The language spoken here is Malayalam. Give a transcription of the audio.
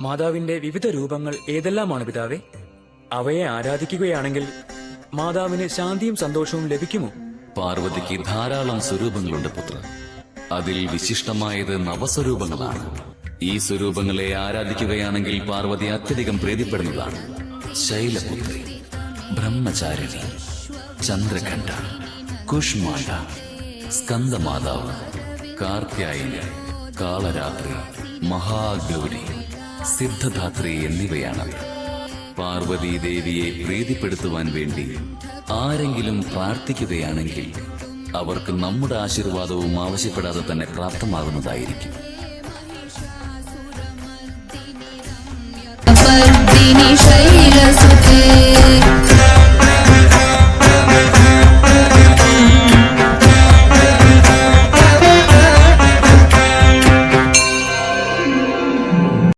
മാതാവിന്റെ വിവിധ രൂപങ്ങൾ ഏതെല്ലാമാണ് പിതാവേ? അവയെ ആരാധിക്കുകയാണെങ്കിൽ മാതാവിന് ശാന്തിയും സന്തോഷവും ലഭിക്കുമോ? പാർവതിക്ക് ധാരാളം സ്വരൂപങ്ങളുണ്ട് പുത്ര. അതിൽ വിശിഷ്ടമായത് നവസ്വരൂപങ്ങളാണ്. ഈ സ്വരൂപങ്ങളെ ആരാധിക്കുകയാണെങ്കിൽ പാർവതി അത്യധികം പ്രീതിപ്പെടുന്നതാണ്. ശൈലപുത്രി ബ്രഹ്മചാരിണി ചന്ദ്രഖണ്ഡ കുഷ്മാണ്ഡ സ്കന്ദമാതാവ് കാർത്യായനി കാളരാത്രി മഹാഗൗരി സിദ്ധദാത്രി എന്നിവയാണ്. പാർവതി ദേവിയെ പ്രീതിപ്പെടുത്തുവാൻ വേണ്ടി ആരെങ്കിലും പ്രാർത്ഥിക്കുകയാണെങ്കിൽ അവർക്ക് നമ്മുടെ ആശീർവാദവും ആവശ്യപ്പെടാതെ തന്നെ പ്രാപ്തമാകുന്നതായിരിക്കും. ശൈലസുഖേ.